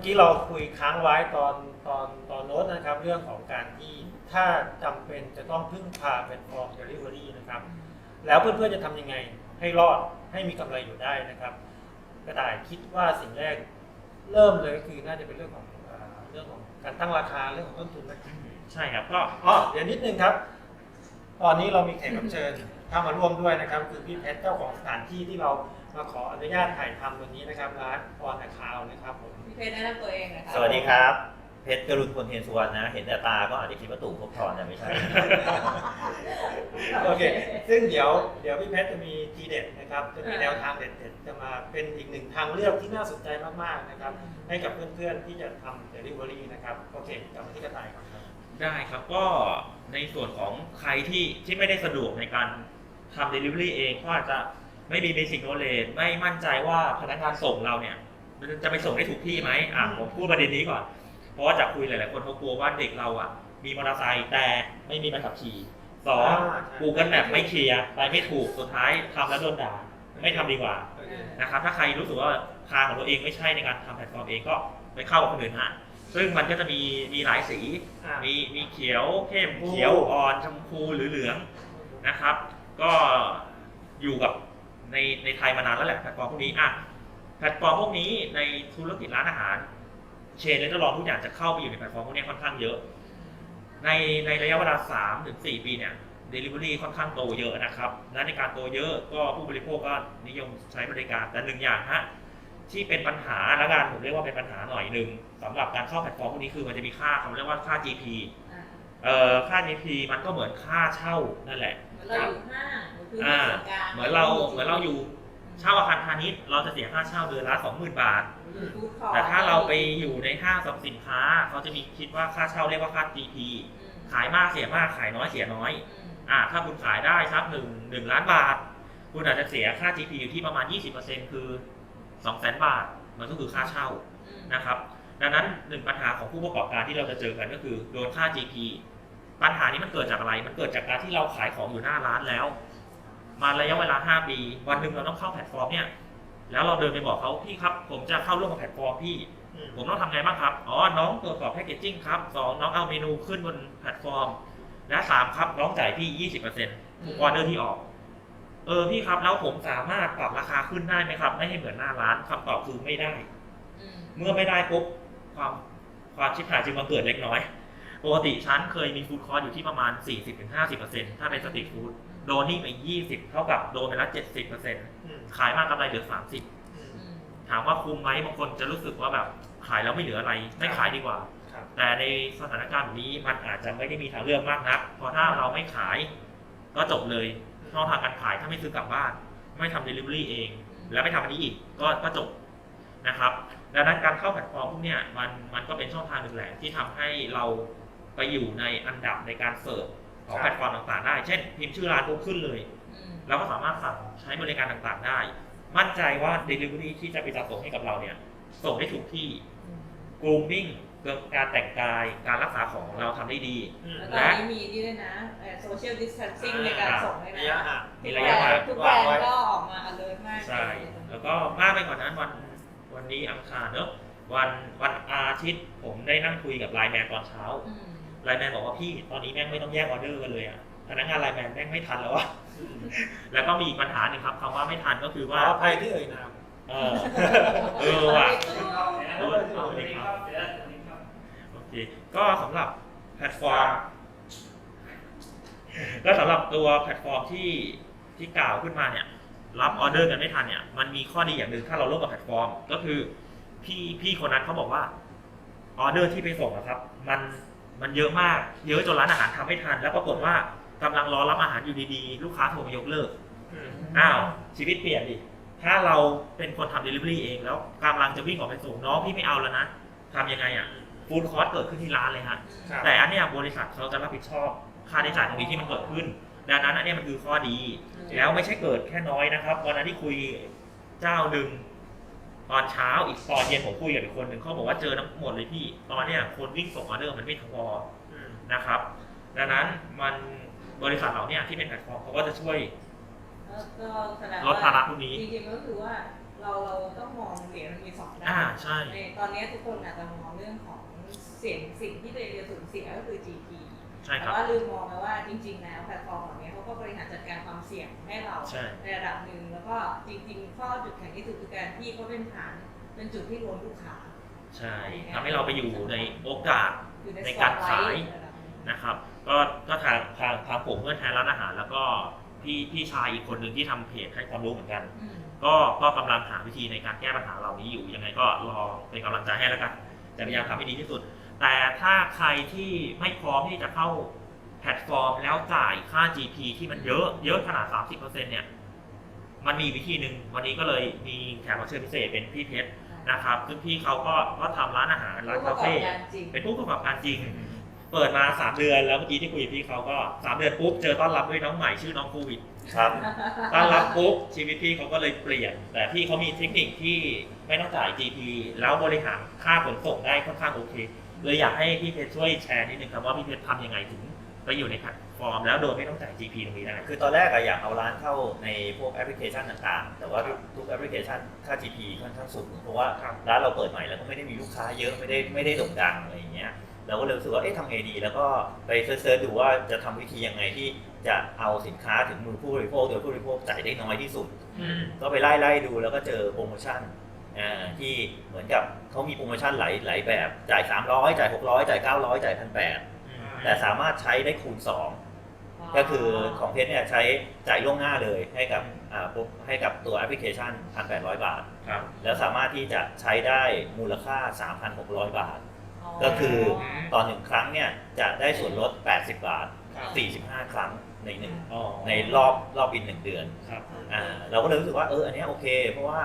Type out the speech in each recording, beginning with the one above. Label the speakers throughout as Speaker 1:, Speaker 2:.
Speaker 1: นะครับเมื่อกี้เราคุยค้างไว้ตอนตอนตอนโน้ตนะครับ เรื่องของการที่ถ้าจำเป็นจะต้องพึ่งพาแพลตฟอร์ม Delivery นะครับ แล้วเพื่อนๆจะทำยังไงให้รอดให้มีกำไรอยู่ได้นะครับ กระต่ายคิดว่าสิ่งแรกเริ่มเลยก็คือน่าจะเป็นเรื่องของเอ่อเรื่องของการตั้งราคาเรื่องของต้นทุนนะ
Speaker 2: ใช่ครับก็
Speaker 1: อ๋อเดี๋ยวนิดนึงครับ ตอนนี้เรามีแขกรับเชิญเข้ามาร่วมด้วยนะครับ คือพี่เพชรเจ้าของสถานที่ที่เรามาขออนุญาตถ่ายทำวันนี้นะครับร้านออนอาคาวนะครับผม
Speaker 3: พี่ เพชรแนะนำตัวเองหนะคะ
Speaker 4: สวัสดีครับ เพชรกรุณพลเทียนสุวรรณนะ เห็นแต่ตาก็อาจจะคิดว่าตู่ภพบทรแต่ไม่ใช่
Speaker 1: โอเค ซึ่งเดี๋ยวเดี๋ยวพี่เพชรจะมีทีเด็ดนะครับ จะมีแนวทางเด็ดๆ จะมาเป็นอีกหนึ่งทางเลือกที่น่าสนใจมากๆนะครับ ให้กับเพื่อนๆ ที่จะทำเดลิเวอรี่นะครับ โอเคกลับมาที่กระต่ายก่อนครับ
Speaker 2: ได้ครับก็ในส่วนของใครที่ที่ไม่ได้สะดวกในการทำ Delivery เองก็อาจจะไม่มี Basic Knowledge ไม่มั่นใจว่าพนักงานส่งเราเนี่ยมัน จะไปส่งได้ถูกที่ไหมอะผมพูดประเด็นนี้ก่อน เพราะว่าจากคุยหลาย ๆ คนเขากลัวว่าเด็กเราอะ มีมอเตอร์ไซค์แต่ไม่มีใบขับขี่สอง
Speaker 1: อ่าใช่
Speaker 2: Google Map ไม่เคลียร์ไปไม่ถูกสุดท้ายทำแล้วโดนด่าไม่ทำดีกว่า
Speaker 1: โอเค
Speaker 2: นะครับถ้าใครรู้สึกว่าทางของตัวเองไม่ใช่ในการทำแพลตฟอร์มเองก็ไปเข้ากับคนอื่นฮะซึ่งมันก็จะมีมีหลายสี
Speaker 1: อ่า
Speaker 2: มีมีเขียวเข้ม
Speaker 1: ชมพู
Speaker 2: เขียวอ่อนชมพูหรือเหลืองนะครับ ก็อยู่กับในในไทยมานานแล้วแหละแพลตฟอร์มพวกนี้อะ แพลตฟอร์มพวกนี้ในธุรกิจร้านอาหาร เชนและตลองทุกอย่างจะเข้าไปอยู่ในแพลตฟอร์มพวกนี้ค่อนข้างเยอะ ในในระยะเวลา3ถึง4ปีเนี่ย Delivery ค่อนข้างโตเยอะนะครับ และในการโตเยอะก็ผู้บริโภคก็นิยมใช้บริการแต่หนึ่งอย่างฮะที่เป็นปัญหาและกันผมเรียกว่าเป็นปัญหาหน่อยหนึ่งสำหรับการเข้าแพลตฟอร์มพวกนี้คือมันจะมีค่าเขาเรียกว่าค่า GP
Speaker 3: อ่า
Speaker 2: เอ่อค่า GP มันก็เหมือนค่าเช่านั่นแหละ
Speaker 3: เหมือนเราอยู่ห้างหรือคือ
Speaker 2: อ่า
Speaker 3: ส่วนกลาง
Speaker 2: เหมือนเราเหมือนเราอยู่ เช่าอาคารพาณิชย์เราจะเสียค่าเช่าเดือนละ20,000บาท
Speaker 3: อยู่ฟู้ดคอร์ท
Speaker 2: แต่ถ้าเราไปอยู่ในห้างสรรพสินค้าเขาจะมีคิดว่าค่าเช่าเรียกว่าค่า GP
Speaker 3: อืม
Speaker 2: ขายมากเสียมากขายน้อยเสียน้อย
Speaker 3: อืม
Speaker 2: อ่าถ้าคุณขายได้สักหนึ่งหนึ่งล้านบาท คุณอาจจะเสียค่า GP อยู่ที่ประมาณ 20%คือ200,000 บาท มันก็คือค่าเช่า
Speaker 3: อืม
Speaker 2: นะครับ ดังนั้นหนึ่งปัญหาของผู้ประกอบการที่เราจะเจอกันก็คือโดนค่า GP ปัญหานี้มันเกิดจากอะไร มันเกิดจากการที่เราขายของอยู่หน้าร้านแล้ว มาระยะเวลา 5 ปี วันหนึ่งเราต้องเข้าแพลตฟอร์มเนี่ย แล้วเราเดินไปบอกเขาพี่ครับ ผมจะเข้าร่วมกับแพลตฟอร์มพี่
Speaker 1: อืม
Speaker 2: ผมต้องทำไงบ้างครับ อ๋อ น้องตรวจสอบแพคเกจจิ้งครับสองน้องเอาเมนูขึ้นบนแพลตฟอร์ม และสามครับน้องจ่ายพี่ 20%ทุกออเดอร์ที่ออก เออพี่ครับแล้วผมสามารถปรับราคาขึ้นได้ไหมครับ ไม่ให้เหมือนหน้าร้านคำตอบคือไม่ได้
Speaker 3: อืม
Speaker 2: เมื่อไม่ได้ปุ๊บความความชิบหายจึงมาเกิดเล็กน้อยปกติฉันเคยมีฟู้ดคอร์สอยู่ที่ประมาณ 40-50%ถ้าเป็นสตรีทฟู้ด โดนนี่ไป20เท่ากับโดนไปละ70%
Speaker 1: อืม
Speaker 2: ขายมากกำไรเหลือ30
Speaker 1: อืม
Speaker 3: อืม
Speaker 2: ถามว่าคุ้มไหมบางคนจะรู้สึกว่าแบบขายแล้วไม่เหลืออะไร ไม่ขายดีกว่า
Speaker 1: ครับ
Speaker 2: แต่ในสถานการณ์แบบนี้มันอาจจะไม่ได้มีทางเลือกมากนัก เพราะถ้าเราไม่ขายก็จบเลยช่องทางการขายถ้าไม่ซื้อกลับบ้าน ไม่ทำ delivery เอง แล้วไม่ทำอันนี้อีกก็ก็จบนะครับดังนั้นการเข้าแพลตฟอร์มพวกเนี้ยมันมันก็เป็นช่องทางหนึ่งแหละที่ทำให้เราไปอยู่ในอันดับในการเสิร์ฟ ของแพลตฟอร์มต่างๆได้ เช่น พิมพ์ชื่อร้านปุ๊บขึ้นเลย
Speaker 3: อืม
Speaker 2: เราก็สามารถสั่งใช้บริการต่างๆได้ มั่นใจว่า Delivery ที่จะไปจัดส่งให้กับเราเนี่ย ส่งได้ถูกที่
Speaker 3: อืม
Speaker 2: grooming การแต่งกาย การรักษาของเราทำได้ดี
Speaker 1: อืม
Speaker 3: แล้วตอนนี้มีนี่ด้วยนะโซเชียลดิส a ท c ซิ่งในการส่งด้วย
Speaker 1: ระยะ
Speaker 3: นะ
Speaker 1: ห่าง
Speaker 2: มีระยะห่าง
Speaker 3: ทุกแบรนด์ก็ออกมา alert มาก
Speaker 2: ใช่ แล้วก็มากไปกว่านั้นวันวันนี้อังคารเนอะวันวันอาทิตย์ผมได้นั่งคุยกับไลน์แมนตอนเช้า
Speaker 3: อืม
Speaker 2: ไลน์แมนบอกว่าพี่ตอนนี้แม่งไม่ต้องแยกออเดอร์กันเลยอะพนักงานไลน์แมนแม่งไม่ทันแล้วอะ
Speaker 1: อืม
Speaker 2: แล้วก็มีอีกปัญหาหนึ่งครับคำว่าไม่ทันก็คือ
Speaker 1: ขอ
Speaker 2: ว่า
Speaker 1: อภัยที่เอ่ยนาม
Speaker 2: เออเออว่ะ
Speaker 1: เออเอาเลยครับ
Speaker 2: โอเคก็สำหรับแพลตฟอร์มก็สำหรับตัวแพลตฟอร์มที่ที่กล่าวขึ้นมาเนี่ย รับออเดอร์กันไม่ทันเนี่ย มันมีข้อดีอย่างหนึ่งถ้าเราร่วมกับแพลตฟอร์ม ก็คือพี่พี่คนนั้นเขาบอกว่าออเดอร์ที่ไปส่งนะครับ มัน มันเยอะมาก เยอะจนร้านอาหารทำไม่ทัน แล้วปรากฏว่ากำลังรอรับอาหารอยู่ดีๆ ลูกค้าโทรมายกเลิก
Speaker 1: อืม
Speaker 2: อ้าว ชีวิตเปลี่ยนดิ ถ้าเราเป็นคนทำ delivery เอง แล้วกำลังจะวิ่งออกไปส่งน้องพี่ไม่เอาแล้วนะทำยังไงอะฟูดคอร์สเกิดขึ้นที่ร้านเลยฮะ
Speaker 1: ครับ
Speaker 2: แต่อันเนี้ยบริษัทเขาจะรับผิดชอบค่าใช้จ่ายตรงนี้ที่มันเกิดขึ้น ดังนั้นอันเนี้ยมันคือข้อดี แล้วไม่ใช่เกิดแค่น้อยนะครับ วันนั้นที่คุยเจ้าหนึ่ง ตอนเช้าอีกตอนเย็นผมคุยกับอีกคนหนึ่งเขาบอกว่าเจอทั้งหมดเลยพี่ ตอนเนี้ยคนวิ่งส่งออเดอร์มันไม่พอ
Speaker 1: อืม
Speaker 2: นะครับ ดังนั้นมันบริษัทเราเนี่ยที่เป็นแพลตฟอร์มเขาก็จะช่วย
Speaker 3: แล้วก็แสดง
Speaker 2: ลดภาระพวกนี้
Speaker 3: จริงๆก็คือว่าเราเราต้องมองเหรียญมันมีสองด้าน
Speaker 2: อ่าใช่
Speaker 3: ในตอนนี้ทุกคนอาจจะมองเรื่องของเสียงสิ่งที่ตัวเองจะสูญเสียก็คือ GP
Speaker 2: ใช่ค
Speaker 3: แต่
Speaker 2: รับ
Speaker 3: ว่าลืมมองไปว่าจริงๆ แล้วแพลตฟอร์มเหล่านี้เขาก็บริหารจัดการความเสี่ยงให้เรา
Speaker 2: ใช่
Speaker 3: ในระดับหนึ่งแล้วก็จริงๆ ข้อจุดแข็งที่สุดคือการที่เขาเป็นฐานเป็นจุดที่รวมลูกค้า
Speaker 2: ใช่ทำให้เราไปอยู่ในโอกาส
Speaker 3: อยู่ใน
Speaker 2: ในการขาย
Speaker 3: spotlight ระดับหนึ่ง
Speaker 2: นะครับ ก็ก็ทางทางทางผมเพื่อนแทนร้านอาหาร แล้วก็พี่พี่ชายอีกคนหนึ่งที่ทำเพจให้ความรู้เหมือนกัน
Speaker 3: อืม
Speaker 2: ก็ก็กำลังหาวิธีในการแก้ปัญหาเหล่านี้อยู่ยังไงก็รอเป็นกำลังใจให้แล้วกันจะพยายามทำให้ดีที่สุด แต่ถ้าใครที่ไม่พร้อมที่จะเข้าแพลตฟอร์ม แล้วจ่ายค่า GP ที่มันเยอะเยอะขนาด 30%เนี่ย มันมีวิธีหนึ่งวันนี้ก็เลยมีแขกรับเชิญพิเศษเป็นพี่เพชรนะครับซึ่งพี่เขาก็ก็ทำร้านอาหารร้าน
Speaker 3: ผู้ประ
Speaker 2: คาก
Speaker 3: อบ
Speaker 2: เฟ่
Speaker 3: การจริง
Speaker 2: เป็นผู้ประกอบการจริง เปิดมา 3 เดือนแล้วเมื่อกี้ที่คุยกับพี่เขาก็ 3 เดือนปุ๊บเจอต้อนรับด้วยน้องใหม่ชื่อน้องโควิด
Speaker 4: ครับ
Speaker 2: ต้อนรับปุ๊บชีวิตพี่เขาก็เลยเปลี่ยน แต่พี่เขามีเทคนิคที่ไม่ต้องจ่าย GP แล้วบริหารค่าขนส่งได้ค่อนข้างโอเค เลยอยากให้พี่เพชรช่วยแชร์นิดนึงครับว่าพี่เพชรทำยังไงถึงไปอยู่ในแพลตฟอร์ม แล้วโดยไม่ต้องจ่าย GP ตรงนี้ได้
Speaker 4: คือตอนแรกอะอยากเอาร้านเข้าในพวกแอปพลิเคชันต่างๆ แต่ว่าทุกทุกแอปพลิเคชันค่า GP ค่อนข้างสูงเพราะว่า
Speaker 2: ครับ
Speaker 4: ร้านเราเปิดใหม่แล้วก็ไม่ได้มีลูกค้าเยอะไม่ได้ไม่ได้โด่งดังอะไรอย่างเงี้ยเราก็เลยรู้สึกว่าเอ๊ะทำไงดี แล้วก็ไปเซิร์ชๆดูว่าจะทำวิธียังไงที่จะเอาสินค้าถึงมือผู้บริโภคโดยผู้บริโภคจ่ายได้น้อยที่สุด
Speaker 2: อืม
Speaker 4: ก็ไปไล่ไล่ดูแล้วก็เจอโปรโมชั่นอ่า ที่เหมือนกับเขามีโปรโมชั่นหลายหลายแบบ จ่าย 300 จ่าย 600 จ่าย 900 จ่าย 1,800 แต่สามารถใช้ได้คูณ 2 ก็คือของเพชรเนี่ยใช้จ่ายล่วงหน้าเลยให้กับอ่าปุ๊บให้กับตัวแอปพลิเคชัน 1,800 บาท
Speaker 2: ครับ
Speaker 4: แล้วสามารถที่จะใช้ได้มูลค่า 3,600 บาท ก็คือตอนหนึ่งครั้งเนี่ยจะได้ส่วนลด 80 บาท
Speaker 1: ครับ
Speaker 4: 45 ครั้งในหนึ่ง
Speaker 2: อ๋อ
Speaker 4: ในรอบรอบบินหนึ่งเดือน
Speaker 2: ครับ
Speaker 4: อ่าเราก็เลยรู้สึกว่าเอออันเนี้ยโอเค เพราะว่า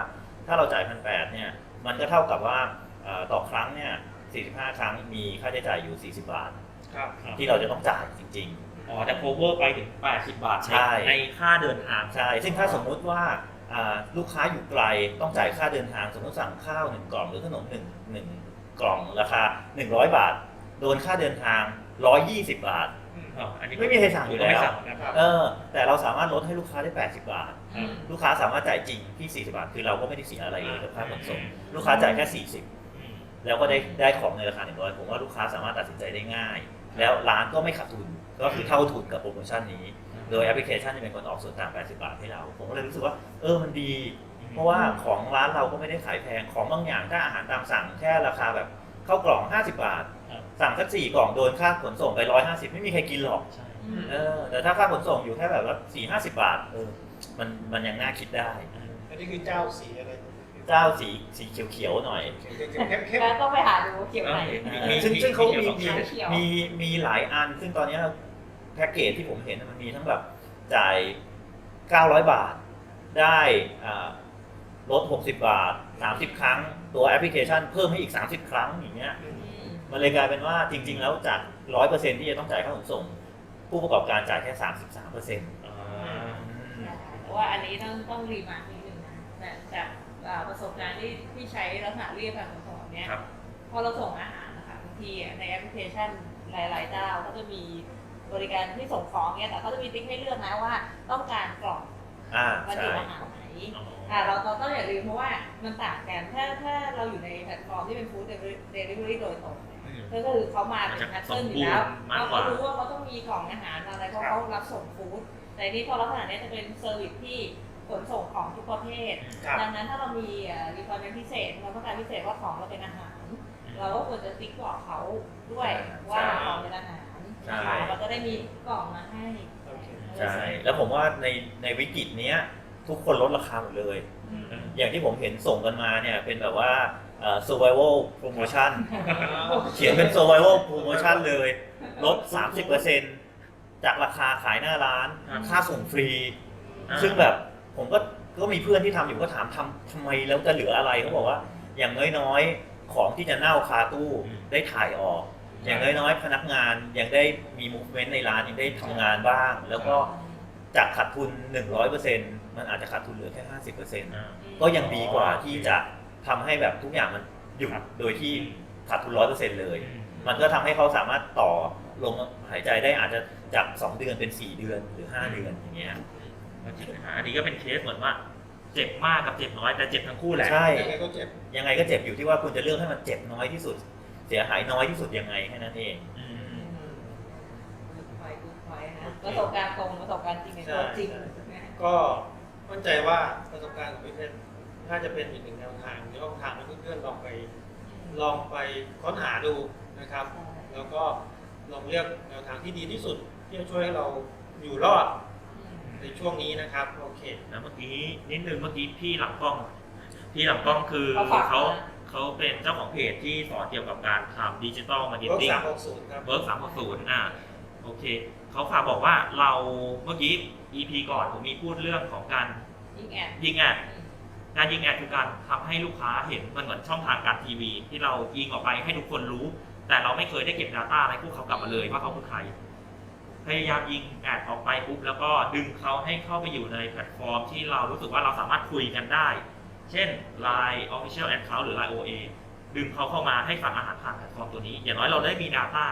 Speaker 4: ถ้าเราจ่ายพันแเนี่ย มันก็เท่ากับว่าเอ่อต่อครั้งเนี่ย45ครั้งมีค่าใช้จ่ายอยู่40บาท
Speaker 1: ครับ
Speaker 4: ที่เราจะต้องจ่ายจริง
Speaker 2: อ๋อแต่ cover ไปถึง 80 บาท
Speaker 4: ใช่
Speaker 2: ในค่าเดินทาง
Speaker 4: ๆใช่ ซึ่งถ้าสมมุติว่าอ่าลูกค้าอยู่ไกลต้องจ่ายค่าเดินทาง สมมติสั่งข้าว1กล่องหรือขนม1 1กล่องราคา 100 บาท โดนค่าเดินทาง 120 บาท
Speaker 2: อ๋ออันนี้
Speaker 4: ไม่มีใครสั่งอยู่แล้ว
Speaker 2: ไม่สั่งนะครับ
Speaker 4: เออ แต่เราสามารถลดให้ลูกค้าได้ 80 บาท
Speaker 3: อืม
Speaker 4: ลูกค้าสามารถจ่ายจริงที่ 40 บาท คือเราก็ไม่ได้เสียอะไรเลยกับค่าขนส่งลูกค้าจ่ายแค่40
Speaker 2: อืม
Speaker 4: แล้วก็ได้ได้ของในราคา 100 ผมว่าลูกค้าสามารถตัดสินใจได้ง่าย แล้วร้านก็ไม่ขาดทุน ก็คือเท่าทุนกับโปรโมชั่นนี้ โดยแอปพลิเคชันจะเป็นคนออกส่วนต่าง 80 บาทให้เรา ผมก็เลยรู้สึกว่า เออ มันดี เพราะว่าของร้านเราก็ไม่ได้ขายแพง ของบางอย่างถ้าอาหารตามสั่งแค่ราคาแบบข้าวกล่อง 50 บาท
Speaker 2: ครับ
Speaker 4: สั่งสักสี่กล่องโดนค่าขนส่งไป150ไม่มีใครกินหรอก
Speaker 2: ใช่
Speaker 3: อืม
Speaker 4: เออแต่ถ้าค่าขนส่งอยู่แค่แบบว่าสี่ห้าสิบบาทเออมันมันยังน่าคิดได้
Speaker 1: อันนี้คือเจ้าสีอะไร
Speaker 4: เจ้าสีสีเขียวๆหน่อย
Speaker 1: เข้มเข้ม
Speaker 3: แล้วต้องไปหาดูเกี่ยวไหน
Speaker 2: มี
Speaker 4: ซึ่งซึ่งเขามี
Speaker 2: มี
Speaker 4: มี
Speaker 3: เขียว
Speaker 4: มีมีหลายอัน ซึ่งตอนเนี้ยแพ็กเกจที่ผมเห็นมันมีทั้งแบบจ่าย 900 บาท ได้อ่าลด 60 บาท 30 ครั้ง ตัวแอปพลิเคชันเพิ่มให้อีก 30 ครั้งอย่างเงี้ย
Speaker 3: อื ม
Speaker 4: มันเลยกลายเป็นว่าจริง ๆ แล้วจาก100%ที่จะต้องจ่ายค่าขนส่ง ผู้ประกอบการจ่ายแค่33%
Speaker 2: อ่า
Speaker 3: เพราะว่าอันนี้ต้องต้องรีมาร์คนิดนึงนะแต่จากอ่าประสบการณ์ที่ที่ใช้ลักษณะเรียกการขนส่งแบบเนี้ย
Speaker 2: ครับ
Speaker 3: พอเราส่งอาหารนะคะบางทีอะในแอปพลิเคชันหลายๆเจ้าก็จะมีบริการที่ส่งของเนี่ยแต่เขาจะมีติ๊กให้เลือกนะว่าต้องการกล่อง
Speaker 4: อ่า
Speaker 3: บรร
Speaker 4: ใช่
Speaker 3: จุอาหารไหน
Speaker 2: อ๋อ
Speaker 3: อ่าเราเราต้องอย่าลืมเพราะว่ามันต่างกันถ้าถ้าเราอยู่ในแพลตฟอร์มที่เป็นฟู้ดเดลิเวอรี่โดยตรง เนี่ย
Speaker 2: อืม
Speaker 3: ก็คือเขามาเป็นแพทเทิร์นอยู่แล้ว
Speaker 2: มาก
Speaker 3: เขา
Speaker 2: กว่า
Speaker 3: ก็รู้ว่าเขาต้องมีกล่องอาหารอะไรเพราะเขารับส่งฟู้ดแต่นี่พอลักษณะเนี้ยจะเป็นเซอร์วิสที่ขนส่งของทุกประเภท
Speaker 1: ครับ
Speaker 3: ดังนั้นถ้าเรามีรีควอรี่พิเศษเราต้องการพิเศษว่าของเราเป็นอาหาร เราก็ควรจะติ๊กบอกเขาด้วย
Speaker 4: ใช่
Speaker 3: ว่าของเป็นอาหาร
Speaker 4: ใช่
Speaker 3: นะคะเราจะได้มีกล่องมาให้
Speaker 1: โอเค
Speaker 4: ใช่แล้วผมว่าในในวิกฤตเนี้ยทุกคนลดราคาหมดเลย
Speaker 3: อืม
Speaker 4: อย่างที่ผมเห็นส่งกันมาเนี่ยเป็นแบบว่าเอ่อ survival promotion เขียนเป็น survival promotion เลย ลด 30%จากราคาขายหน้าร้าน
Speaker 2: ครับ
Speaker 4: ค่าส่งฟรี
Speaker 2: อ่า
Speaker 4: ซึ่งแบบผมก็ก็มีเพื่อนที่ทำอยู่ก็ถามทำทำไมแล้วจะเหลืออะไรเขาบอกว่า อย่างน้อยๆ ของที่จะเน่าคาตู้
Speaker 2: อืม
Speaker 4: ได้ถ่ายออก อย่างน้อยๆ พนักงานยังได้มี movement ในร้านยังได้ทำงานบ้าง แล้วก็จากขาดทุน 100%มันอาจจะขาดทุนเหลือแค่ 50%
Speaker 2: อ่า
Speaker 4: ก็ยังดีกว่าที่จะ ทำให้แบบทุกอย่างมันหยุด
Speaker 2: ครับ
Speaker 4: โดยที่ขาดทุนร้อยเปอร์เซ็นต์เลย
Speaker 2: อืม
Speaker 4: มันก็ทำให้เขาสามารถต่อลมหายใจได้อาจจะจาก 2 เดือนเป็น 4 เดือนหรือ 5 เดือนอย่างเงี้ย
Speaker 2: ก็จริงนะฮะอันนี้ก็เป็นเคสเหมือนว่า เจ็บมากกับเจ็บน้อยแต่เจ็บทั้งคู่แหละ
Speaker 4: ใช่
Speaker 1: ยังไงก็เจ็บ
Speaker 4: ยังไงก็เจ็บอยู่ที่ว่าคุณจะเลือกให้มันเจ็บน้อยที่สุด เสียหายน้อยที่สุดยังไงแค่นั้นเอง
Speaker 2: อืม
Speaker 3: กูดพอยกูดพอยนะประสบการณ์ตรงประสบการณ์จริงในตัวจริงนะ
Speaker 1: ก็มั่นใจว่าประสบการณ์ของพี่เพชร น่าจะเป็นอีกหนึ่งแนวทางหรือช่องทางให้เพื่อนๆลองไป ลองไปค้นหาดูนะครับ แล้วก็ลองเลือกแนวทางที่ดีที่สุด ที่จะช่วยให้เราอยู่รอดในช่วงนี้นะครับโอเค
Speaker 2: แล้วเมื่อกี้นิดนึงเมื่อกี้พี่หลังกล้อง พี่หลังกล้องคือ
Speaker 3: เขาฝาก
Speaker 2: เขา
Speaker 3: มา
Speaker 2: เขาเป็นเจ้าของเพจที่สอนเกี่ยวกับการทำดิจิตอลมาร์เก็ต
Speaker 1: เวิร์ก
Speaker 2: ติ้ง
Speaker 1: สามหกศูนย์ครับ
Speaker 2: เวิร์กสามหกศูนย์อ่าโอเค เขาฝากบอกว่าเราเมื่อกี้ EP ก่อนผมมีพูดเรื่องของการ
Speaker 3: ยิงแอด
Speaker 2: ยิงแอด การยิงแอดคือการทำให้ลูกค้าเห็นมันเหมือนช่องทางการทีวี ที่เรายิงออกไปให้ทุกคนรู้ แต่เราไม่เคยได้เก็บ Data อะไรพวกเขากลับมาเลยว่าเขาคือใครพยายามยิงแอดออกไปปุ๊บแล้วก็ดึงเขาให้เข้าไปอยู่ในแพลตฟอร์ม ที่เรารู้สึกว่าเราสามารถคุยกันได้ เช่น Line Official Account หรือ Line OA ดึงเขาเข้ามาให้สั่งอาหารผ่านแพลตฟอร์มตัวนี้ อย่างน้อยเราได้มี Data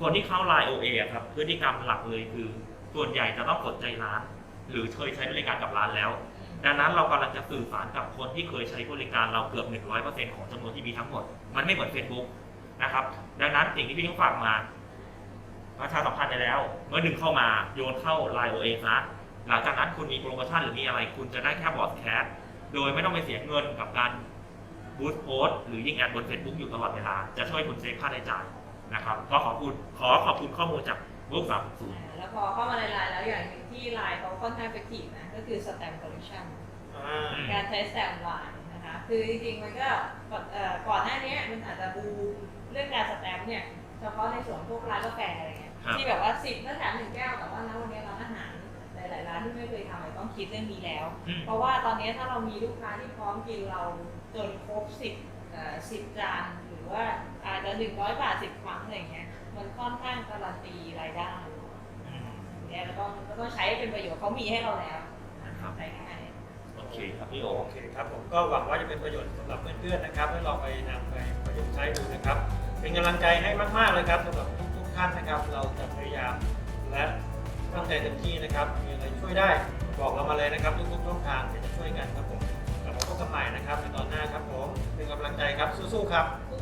Speaker 2: คนที่เข้า Line OA อะครับพฤติกรรมหลักเลยคือ ส่วนใหญ่จะต้องกดใจร้าน หรือเคยใช้บริการกับร้านแล้ว ดังนั้นเรากำลังจะสื่อสารกับคนที่เคยใช้บริการเราเกือบ 100%ของจำนวนที่มีทั้งหมด มันไม่เหมือน Facebook นะครับ ดังนั้นสิ่งที่พี่ต้องฝากมาประชาสัมพันธ์ไปแล้ว เมื่อดึงเข้ามาโยนเข้า Line OA ซะหลังจากนั้นคุณมีโปรโมชั่นหรือมีอะไรคุณจะได้แค่บอสแคสโดยไม่ต้องไปเสียเงินกับการบูสต์โพสต์หรือยิงแอดบน Facebook อยู่ตลอดเวลา จะช่วยคุณเซฟค่าใช้จ่ายนะครับ ก็ขอบคุณขอขอบคุณข้อมูลจากเวิร์กสามศูนย์
Speaker 3: แล้วพอเข้ามาในไลน์แล้วอย่าง ที่ไลน์เขาค่อนข้างเฟกทีฟนะ ก็คือสแตมป์คอลเลคชัน
Speaker 1: อ่า
Speaker 3: การใช้สแตมป์ไลน์นะคะ คือจริงๆ มันก็ก่อนเอ่อก่อนหน้านี้มันอาจจะบูมเรื่องการสแตมป์เนี่ย เฉพาะในส่วนพวกร้านกาแฟอะไรเงี้ย
Speaker 2: ครับ
Speaker 3: ที่แบบว่าสิบถ้าแถมหนึ่งแก้ว แต่ว่าณวันนี้ร้านอาหารหลายๆร้านที่ไม่เคยทำเนี่ยต้องคิดเรื่องนี้แล้ว
Speaker 2: อืม
Speaker 3: เพราะว่าตอนนี้ถ้าเรามีลูกค้าที่พร้อมกินเราจนครบสิบสิบจาน หรือว่าอาจจะหนึ่งร้อยบาทสิบครั้งอะไรเงี้ย มันค่อนข้างการันตีรายได้
Speaker 2: อืม
Speaker 3: เนี่ยเราต้องเราต้องใช้ให้เป็นประโยชน์เขามีให้เราแล้ว
Speaker 2: นะครับ
Speaker 3: ใช้ง่าย
Speaker 2: โอเคครับพี่โอ
Speaker 1: โอเคครับผมก็หวังว่าจะเป็นประโยชน์สำหรับเพื่อนๆนะครับให้ลองไปนำไปประยุกต์ใช้ดูนะครับ เป็นกำลังใจให้มากๆเลยครับสำหรับทุกๆท่านนะครับ เราจะพยายามและตั้งใจเต็มที่นะครับมีอะไรช่วยได้บอกเรามาเลยนะครับทุกๆช่องทางที่จะช่วยกันครับผมกลับมาพบกันใหม่นะครับในตอนหน้าครับผมเป็นกำลังใจครับสู้ๆครับ
Speaker 3: ๆ